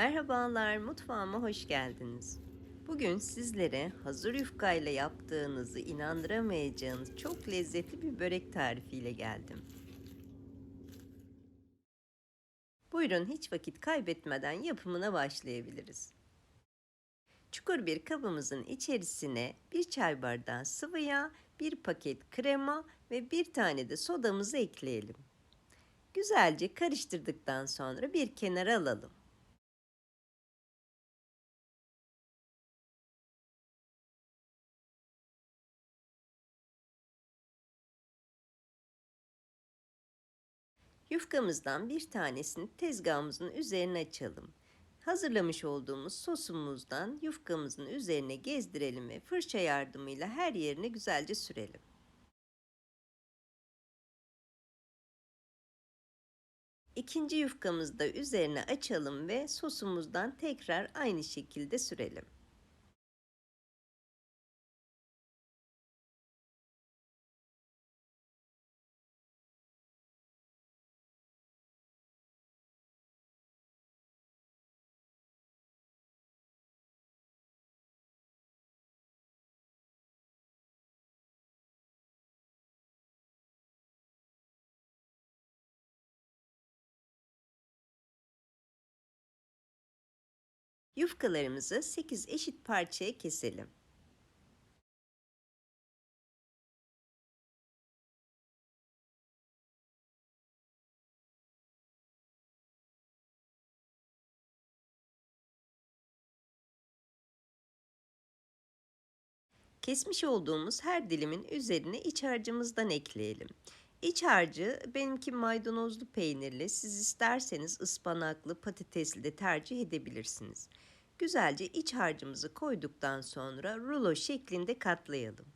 Merhabalar, mutfağıma hoş geldiniz. Bugün sizlere hazır yufkayla yaptığınızı inandıramayacağınız çok lezzetli bir börek tarifiyle geldim. Buyurun hiç vakit kaybetmeden yapımına başlayabiliriz. Çukur bir kabımızın içerisine bir çay bardağı sıvı yağ, bir paket krema ve bir tane de sodamızı ekleyelim. Güzelce karıştırdıktan sonra bir kenara alalım. Yufkamızdan bir tanesini tezgahımızın üzerine açalım. Hazırlamış olduğumuz sosumuzdan yufkamızın üzerine gezdirelim ve fırça yardımıyla her yerine güzelce sürelim. İkinci yufkamızı da üzerine açalım ve sosumuzdan tekrar aynı şekilde sürelim. Yufkalarımızı 8 eşit parçaya keselim. Kesmiş olduğumuz her dilimin üzerine iç harcımızdan ekleyelim. İç harcı benimki maydanozlu peynirli, siz isterseniz ıspanaklı, patatesli de tercih edebilirsiniz. Güzelce iç harcımızı koyduktan sonra rulo şeklinde katlayalım.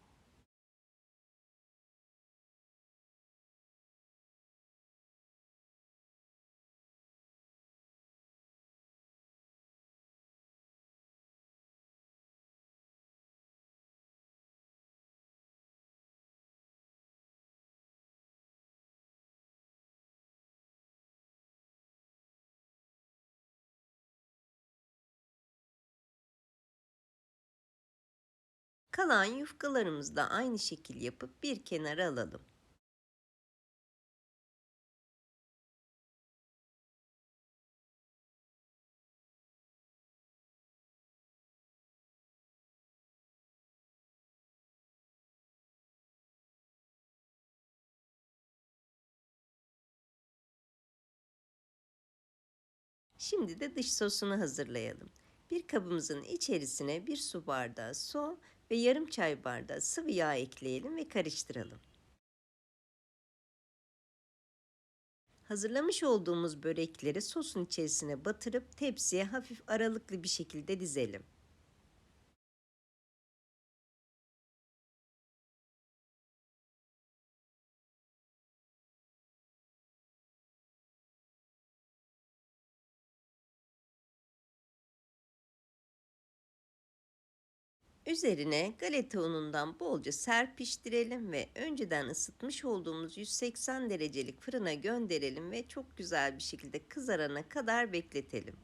Kalan yufkalarımızı da aynı şekil yapıp bir kenara alalım. Şimdi de dış sosunu hazırlayalım. Bir kabımızın içerisine bir su bardağı su ve yarım çay bardağı sıvı yağ ekleyelim ve karıştıralım. Hazırlamış olduğumuz börekleri sosun içerisine batırıp tepsiye hafif aralıklı bir şekilde dizelim. Üzerine galeta unundan bolca serpiştirelim ve önceden ısıtmış olduğumuz 180 derecelik fırına gönderelim ve çok güzel bir şekilde kızarana kadar bekletelim.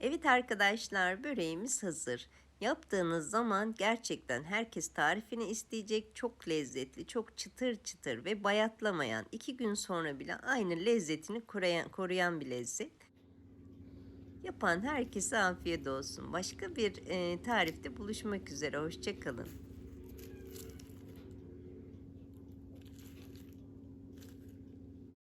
Evet arkadaşlar böreğimiz hazır. Yaptığınız zaman gerçekten herkes tarifini isteyecek. Çok lezzetli, çok çıtır çıtır ve bayatlamayan, iki gün sonra bile aynı lezzetini koruyan, koruyan bir lezzet. Yapan herkese afiyet olsun. Başka bir e, tarifte buluşmak üzere. Hoşçakalın.